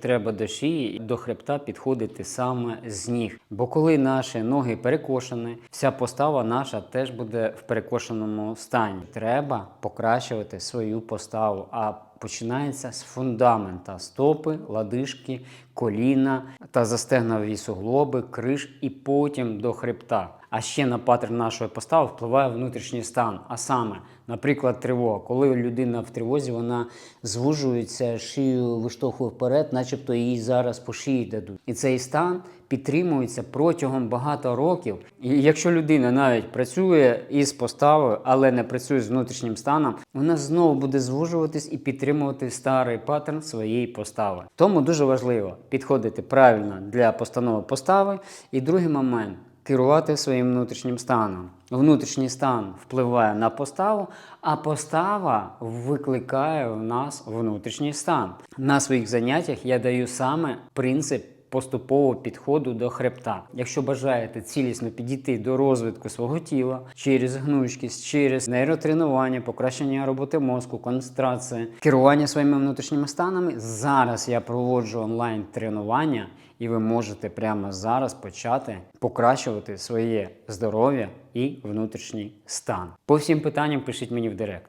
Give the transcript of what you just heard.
Треба до шиї, до хребта підходити саме з ніг. Бо коли наші ноги перекошені, вся постава наша теж буде в перекошеному стані. Треба покращувати свою поставу. А починається з фундамента стопи, ладишки, коліна та застегнові суглоби, криш і потім до хребта. А ще на паттерн нашої постави впливає внутрішній стан. А саме, наприклад, тривога. Коли людина в тривозі, вона звужується, шию виштовхує вперед, начебто їй зараз по шиї дадуть. І цей стан підтримується протягом багато років. І якщо людина навіть працює із поставою, але не працює з внутрішнім станом, вона знову буде звужуватись і підтримувати старий паттерн своєї постави. Тому дуже важливо підходити правильно для постанови постави. І другий момент керувати своїм внутрішнім станом. Внутрішній стан впливає на поставу, а постава викликає в нас внутрішній стан. На своїх заняттях я даю саме принцип. Поступового підходу до хребта. Якщо бажаєте цілісно підійти до розвитку свого тіла через гнучкість, через нейротренування, покращення роботи мозку, концентрації, керування своїми внутрішніми станами, зараз я проводжу онлайн тренування, і ви можете прямо зараз почати покращувати своє здоров'я і внутрішній стан. По всім питанням пишіть мені в директ.